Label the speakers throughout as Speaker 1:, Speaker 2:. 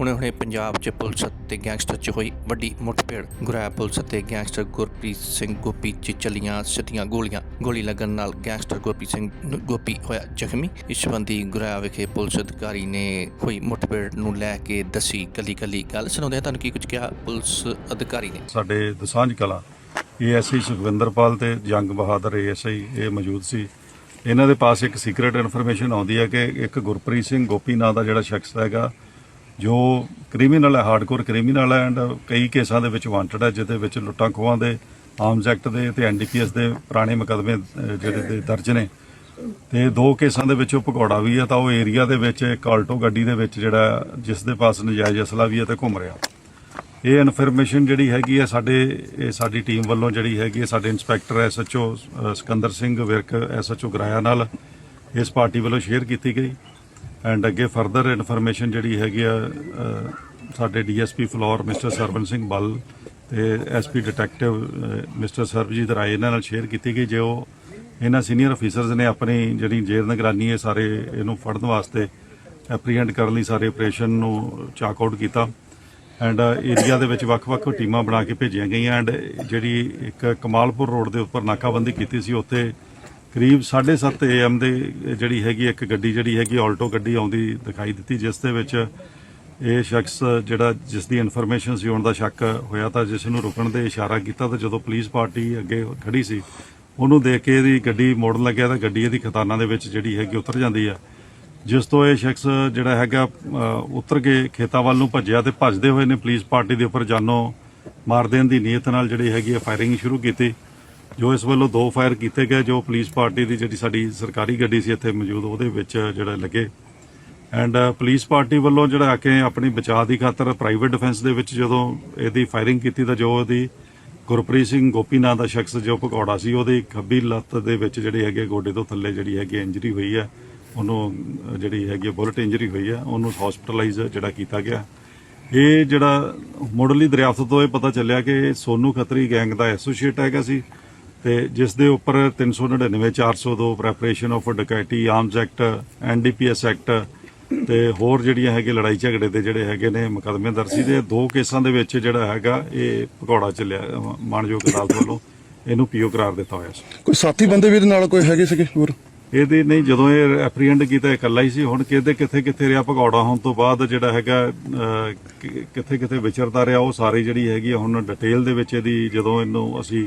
Speaker 1: ਹੁਣੇ-ਹੁਣੇ ਪੰਜਾਬ 'ਚ ਪੁਲਿਸ ਤੇ ਗੈਂਗਸਟਰ 'ਚ ਹੋਈ ਵੱਡੀ ਮੁੱਠਭੇੜ। ਗੁਰਾਇਆ ਪੁਲਿਸ ਤੇ ਗੈਂਗਸਟਰ ਗੁਰਪ੍ਰੀਤ ਸਿੰਘ ਗੋਪੀ 'ਚ ਚੱਲੀਆਂ ਸਿੱਧੀਆਂ ਗੋਲੀਆਂ। ਗੋਲੀ ਲੱਗਣ ਨਾਲ ਗੈਂਗਸਟਰ ਗੋਪੀ ਸਿੰਘ ਗੋਪੀ ਹੋਇਆ ਜ਼ਖਮੀ। ਇਸ ਸੰਬੰਧੀ ਗੁਰਾਇਆ ਵਿਖੇ ਪੁਲਿਸ ਅਧਿਕਾਰੀ ਨੇ ਹੋਈ ਮੁੱਠਭੇੜ ਨੂੰ ਲੈ ਕੇ ਦੱਸੀ ਕੱਲੀ-ਕੱਲੀ ਗੱਲ। ਸੁਣਾਉਂਦੇ ਹਾਂ ਤੁਹਾਨੂੰ ਕੀ ਕੁਝ ਕਿਹਾ ਪੁਲਿਸ ਅਧਿਕਾਰੀ ਨੇ?
Speaker 2: ਸਾਡੇ ਦਸਾਂਝ ਕਲਾ ਏਐਸਆਈ ਸੁਖਵਿੰਦਰਪਾਲ ਤੇ ਜੰਗ ਬਹਾਦਰ ਏਐਸਆਈ ਇਹ ਮੌਜੂਦ ਸੀ। ਇਹਨਾਂ ਦੇ ਪਾਸ ਇੱਕ ਸੀਕ੍ਰੀਟ ਇਨਫੋਰਮੇਸ਼ਨ ਆਉਂਦੀ ਹੈ ਕਿ ਇੱਕ ਗੁਰਪ੍ਰੀਤ ਸਿੰਘ ਗੋਪੀ ਨਾਂ ਦਾ ਜਿਹੜਾ ਸ਼ਖਸ ਹੈਗਾ ਜੋ ਕ੍ਰਿਮੀਨਲ ਹੈ ਹਾਰਡਕੋਰ ਕ੍ਰਿਮੀਨਲ ਹੈ ਐਂਡ ਕਈ ਕੇਸਾਂ ਦੇ ਵਿੱਚ ਵਾਂਟਡ ਹੈ, ਜਿਹਦੇ ਵਿੱਚ ਲੁੱਟਾਂ ਖੋਹਾਂ ਦੇ ਆਰਮਸ ਐਕਟ ਦੇ ਤੇ ਐਨਡੀਪੀਐਸ ਦੇ ਪੁਰਾਣੇ ਮੁਕੱਦਮੇ ਜਿਹੜੇ ਦੇ ਦਰਜ ਨੇ। ਤੇ ਦੋ ਕੇਸਾਂ ਦੇ ਵਿੱਚ ਉਹ ਭਗੌੜਾ ਵੀ ਹੈ, ਤਾਂ ਉਹ ਏਰੀਆ ਦੇ ਵਿੱਚ, ਇੱਕ ਆਲਟੋ ਗੱਡੀ ਦੇ ਵਿੱਚ ਜਿਹੜਾ ਜਿਸ ਦੇ ਪਾਸ ਨਜਾਇਜ਼ ਅਸਲਾ ਵੀ ਹੈ ਤੇ ਘੁੰਮ ਰਿਹਾ। ਇਹ ਇਨਫੋਰਮੇਸ਼ਨ ਜਿਹੜੀ ਹੈਗੀ ਹੈ ਸਾਡੇ, ਇਹ ਸਾਡੀ ਟੀਮ ਵੱਲੋਂ ਜਿਹੜੀ ਹੈਗੀ ਹੈ, ਸਾਡੇ inspector SHO Sikandar Singh Virk SHO Goraya ਨਾਲ ਇਸ ਪਾਰਟੀ ਵੱਲੋਂ ਸ਼ੇਅਰ ਕੀਤੀ ਗਈ। ਐਂਡ ਅੱਗੇ ਫਰਦਰ ਇਨਫੋਰਮੇਸ਼ਨ ਜਿਹੜੀ ਹੈਗੀ ਆ ਅ, ਸਾਡੇ ਡੀਐਸਪੀ ਫਲੋਰ ਮਿਸਟਰ ਸਰਵਨ ਸਿੰਘ ਬੱਲ ਤੇ SP detective mister Sarabjit Rai ਇਹਨਾਂ ਨਾਲ ਸ਼ੇਅਰ ਕੀਤੀ ਗਈ ਜੇ ਉਹ ਇਹਨਾਂ ਸੀਨੀਅਰ ਅਫੀਸਰਸ ਨੇ ਆਪਣੀ ਜਿਹੜੀ ਜੇਲ੍ਹ ਨਿਗਰਾਨੀ ਹੈ ਸਾਰੇ ਇਹਨੂੰ ਫੜਨ ਵਾਸਤੇ ਐਪਰੀਹੈਂਡ ਕਰਨ ਲਈ ਸਾਰੇ ਆਪਰੇਸ਼ਨ ਨੂੰ ਚਾਕ ਆਊਟ ਕੀਤਾ। ਐਂਡ ਏਰੀਆ ਦੇ ਵਿੱਚ ਵੱਖ-ਵੱਖ ਟੀਮਾਂ ਬਣਾ ਕੇ ਭੇਜੀਆਂ ਗਈਆਂ ਐਂਡ ਜਿਹੜੀ ਇੱਕ ਕਮਾਲਪੁਰ ਰੋਡ ਦੇ ਉੱਪਰ ਨਾਕਾਬੰਦੀ ਕੀਤੀ ਸੀ ਉੱਥੇ ਕਰੀਬ 7:30 ਏਐਮ ਦੇ ਜਿਹੜੀ ਹੈਗੀ ਇੱਕ ਗੱਡੀ, ਜਿਹੜੀ ਹੈਗੀ ਆਲਟੋ ਗੱਡੀ ਆਉਂਦੀ ਦਿਖਾਈ ਦਿੱਤੀ, ਜਿਸ ਦੇ ਵਿੱਚ ਇਹ ਸ਼ਖਸ, ਜਿਹੜਾ ਜਿਸ ਦੀ ਇਨਫੋਰਮੇਸ਼ਨ ਸੀ ਉਹਨਾਂ ਦਾ ਸ਼ੱਕ ਹੋਇਆ ਤਾਂ ਜਿਸ ਨੂੰ ਰੁਕਣ ਦੇ ਇਸ਼ਾਰਾ ਕੀਤਾ ਤਾਂ ਜਦੋਂ ਪੁਲਿਸ ਪਾਰਟੀ ਅੱਗੇ ਖੜੀ ਸੀ, ਉਹਨੂੰ ਦੇਖ ਕੇ ਇਹਦੀ ਗੱਡੀ ਮੋੜਨ ਲੱਗਿਆ ਤਾਂ ਗੱਡੀ ਇਹਦੀ ਖਤਾਨਾਂ ਦੇ ਵਿੱਚ ਜਿਹੜੀ ਹੈਗੀ ਉਤਰ ਜਾਂਦੀ ਆ। ਜਿਸ ਤੋਂ ਇਹ ਸ਼ਖਸ ਜਿਹੜਾ ਹੈਗਾ ਉਤਰ ਕੇ ਖੇਤਾਂ ਵੱਲ ਨੂੰ ਭੱਜਿਆ ਤੇ ਭੱਜਦੇ ਹੋਏ ਨੇ ਪੁਲਿਸ ਪਾਰਟੀ ਦੇ ਉੱਪਰ ਜਾਨੋਂ ਮਾਰ ਦੇਣ ਦੀ ਨੀਅਤ ਨਾਲ ਜਿਹੜੀ ਹੈਗੀ ਆ ਫਾਇਰਿੰਗ ਸ਼ੁਰੂ ਕੀਤੀ। ਜੋ ਇਸ ਵੱਲੋਂ ਦੋ ਫਾਇਰ ਕੀਤੇ ਗਏ, ਜੋ ਪੁਲਿਸ ਪਾਰਟੀ ਦੀ ਜਿਹੜੀ ਸਾਡੀ ਸਰਕਾਰੀ ਗੱਡੀ ਸੀ ਇੱਥੇ ਮੌਜੂਦ, ਉਹਦੇ ਵਿੱਚ ਜਿਹੜਾ ਲੱਗੇ। ਐਂਡ ਪੁਲਿਸ ਪਾਰਟੀ ਵੱਲੋਂ ਜਿਹੜਾ ਆ ਕੇ ਆਪਣੀ ਬਚਾਅ ਦੀ ਖਾਤਰ ਪ੍ਰਾਈਵੇਟ ਡਿਫੈਂਸ ਦੇ ਵਿੱਚ ਜਦੋਂ ਇਹਦੀ ਫਾਇਰਿੰਗ ਕੀਤੀ ਤਾਂ ਜੋ ਉਹਦੀ ਗੁਰਪ੍ਰੀਤ ਸਿੰਘ ਗੋਪੀ ਨਾਂ ਦਾ ਸ਼ਖਸ ਜੋ ਭਗੌੜਾ ਸੀ, ਉਹਦੀ ਖੱਬੀ ਲੱਤ ਦੇ ਵਿੱਚ ਜਿਹੜੀ ਹੈਗੇ ਗੋਡੇ ਤੋਂ ਥੱਲੇ ਜਿਹੜੀ ਹੈਗੀ ਇੰਜਰੀ ਹੋਈ ਹੈ ਉਹਨੂੰ ਜਿਹੜੀ ਹੈਗੀ ਬੁਲਟ ਇੰਜਰੀ ਹੋਈ ਹੈ ਉਹਨੂੰ ਹਸਪੀਟਲਾਈਜ਼ ਜਿਹੜਾ ਕੀਤਾ ਗਿਆ। ਇਹ ਜਿਹੜਾ ਮੁੱਢਲੀ ਦਰਿਆਫਤ ਤੋਂ ਇਹ ਪਤਾ ਚੱਲਿਆ ਕਿ ਇਹ ਸੋਨੂ ਖੱਤਰੀ ਗੈਂਗ ਦਾ ਐਸੋਸੀਏਟ ਹੈਗਾ ਸੀ। ਤੇ ਜਿਸ ਦੇ ਉੱਪਰ 399 402 preparation of dacoity arms act NDPS act ਤੇ ਹੋਰ ਜਿਹੜੀਆਂ ਹੈਗੇ ਲੜਾਈ ਝਗੜੇ ਦੇ ਜਿਹੜੇ ਹੈਗੇ ਨੇ ਮੁਕੱਦਮੇ ਦਰਜ ਸੀ ਤੇ ਦੋ ਕੇਸਾਂ ਦੇ ਵਿੱਚ ਜਿਹੜਾ ਹੈਗਾ ਇਹ ਭਗੌੜਾ ਚੱਲਿਆ ਅਹ ਮਾਣਯੋਗ ਅਦਾਲਤ ਵੱਲੋਂ ਇਹਨੂੰ ਪੀਓ ਕਰਾਰ ਦਿੱਤਾ ਹੋਇਆ ਸੀ।
Speaker 3: ਕੋਈ ਸਾਥੀ ਬੰਦੇ ਵੀ ਇਹਦੇ ਨਾਲ ਕੋਈ ਹੈਗੇ ਸੀਗੇ ਹੋਰ?
Speaker 2: ਇਹਦੇ ਨਹੀਂ ਜਦੋਂ ਇਹ ਐਪਰੀਹੈਂਡ ਕੀਤਾ ਇਕੱਲਾ ਹੀ ਸੀ ਹੁਣ ਕਿਤੇ ਕਿੱਥੇ ਕਿੱਥੇ ਰਿਹਾ ਭਗੌੜਾ ਹੋਣ ਤੋਂ ਬਾਅਦ ਜਿਹੜਾ ਹੈਗਾ ਕਿੱਥੇ ਕਿੱਥੇ ਵਿਚਰਦਾ ਰਿਹਾ ਉਹ ਸਾਰੀ ਜਿਹੜੀ ਹੈਗੀ ਹੁਣ ਡਿਟੇਲ ਦੇ ਵਿੱਚ ਇਹਦੀ ਜਦੋਂ ਇਹਨੂੰ ਅਸੀਂ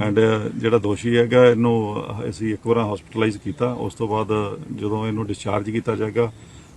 Speaker 2: ਐਂਡ uh, ਜਿਹੜਾ ਦੋਸ਼ੀ ਹੈਗਾ, ਇਹਨੂੰ ਅਸੀਂ ਇੱਕ ਵਾਰ ਹਸਪੀਟਲਾਈਜ਼ ਕੀਤਾ। ਉਸ ਤੋਂ ਬਾਅਦ ਜਦੋਂ ਇਹਨੂੰ ਡਿਸਚਾਰਜ ਕੀਤਾ ਜਾਏਗਾ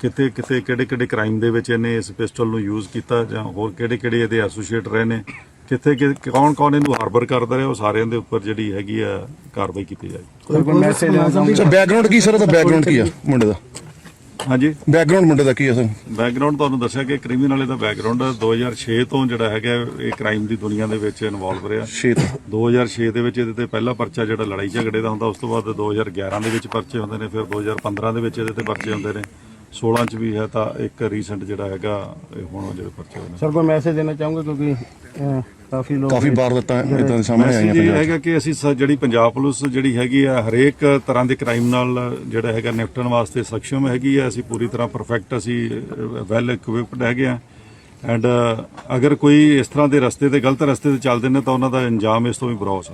Speaker 2: ਕਿਤੇ ਕਿਤੇ ਕਿਹੜੇ ਕਿਹੜੇ ਕ੍ਰਾਈਮ ਦੇ ਵਿੱਚ ਇਹਨੇ ਇਸ ਪਿਸਟਲ ਨੂੰ ਯੂਜ਼ ਕੀਤਾ ਜਾਂ ਹੋਰ ਕਿਹੜੇ ਕਿਹੜੇ ਇਹਦੇ ਐਸੋਸੀਏਟ ਰਹੇ ਨੇ ਕਿੱਥੇ ਕੌਣ ਕੌਣ ਇਹਨੂੰ ਹਾਰਬਰ ਕਰਦਾ ਰਿਹਾ ਉਹ ਸਾਰਿਆਂ ਦੇ ਉੱਪਰ ਜਿਹੜੀ ਹੈਗੀ ਆ ਕਾਰਵਾਈ ਕੀਤੀ
Speaker 3: ਸਰ ਬੈਕਗ੍ਰਾਉਂਡ ਕੀ ਸਰ ਉਹਦਾ ਬੈਕਗ੍ਰਾਉਂਡ ਕੀ ਆ ਮੁੰਡੇ ਦਾ?
Speaker 2: ਹਾਂਜੀ।
Speaker 3: ਬੈਕਗ੍ਰਾਉਂਡ ਮੁੰਡੇ ਦਾ ਕੀ ਆ ਸਰ?
Speaker 2: ਬੈਕਗ੍ਰਾਉਂਡ ਤੁਹਾਨੂੰ ਦੱਸਿਆ ਕਿ ਕ੍ਰਿਮੀਨਲ ਦਾ ਬੈਕਗ੍ਰਾਉਂਡ 2006 ਤੋਂ ਜਿਹੜਾ ਹੈਗਾ ਇਹ ਕ੍ਰਾਈਮ ਦੀ ਦੁਨੀਆ ਦੇ ਵਿੱਚ ਇਨਵੋਲਵ ਰਿਹਾ।
Speaker 3: ਸ਼ੇਤ
Speaker 2: 2006 ਦੇ ਵਿੱਚ ਇਹਦੇ ਤੇ ਪਹਿਲਾ ਪਰਚਾ ਜਿਹੜਾ ਲੜਾਈ ਝਗੜੇ ਦਾ ਹੁੰਦਾ ਉਸ ਤੋਂ ਬਾਅਦ 2011 ਦੇ ਵਿੱਚ ਪਰਚੇ ਹੁੰਦੇ ਨੇ ਫਿਰ 2015 ਦੇ ਵਿੱਚ ਇਹਦੇ ਤੇ ਪਰਚੇ ਹੁੰਦੇ ਨੇ। 16 ਚ ਵੀ ਹੈ ਤਾਂ ਇੱਕ ਰੀਸੈਂਟ ਜਿਹੜਾ ਹੈਗਾ ਇਹ ਹੁਣ ਜਿਹੜੇ ਪਰਚੇ ਹੋਏ ਨੇ।
Speaker 4: ਸਰ ਕੋਈ ਮੈਸੇਜ ਦੇਣਾ ਚਾਹੋਗੇ? ਕਿਉਂਕਿ ਕਾਫੀ ਲੋਕ
Speaker 3: ਕਾਫੀ ਵਾਰ ਦਿੱਤਾ ਇਦਾਂ ਦੇ ਸਾਹਮਣੇ ਆਈਆਂ ਪੰਜਾਬ।
Speaker 2: ਹੈਗਾ ਕਿ ਅਸੀਂ ਸ- ਜਿਹੜੀ ਪੰਜਾਬ ਪੁਲਿਸ ਜਿਹੜੀ ਹੈਗੀ ਆ ਹਰੇਕ ਤਰ੍ਹਾਂ ਦੇ ਕ੍ਰਾਈਮ ਨਾਲ ਜਿਹੜਾ ਹੈਗਾ ਨਿਪਟਣ ਵਾਸਤੇ ਸક્ષਮ ਹੈਗੀ ਆ। ਅਸੀਂ ਪੂਰੀ ਤਰ੍ਹਾਂ ਪਰਫੈਕਟ ਅਸੀਂ ਵੈਲ ਇਕਵਿਪਡ ਹੈਗੇ ਆ। ਐਂਡ ਅਗਰ ਕੋਈ ਇਸ ਤਰ੍ਹਾਂ ਦੇ ਰਸਤੇ ਤੇ ਗਲਤ ਰਸਤੇ ਤੇ ਚੱਲਦੇ ਨੇ ਤਾਂ ਉਹਨਾਂ ਦਾ ਅੰਜਾਮ ਇਸ ਤੋਂ ਵੀ ਬੁਰਾ ਹੋ ਸਕਦਾ।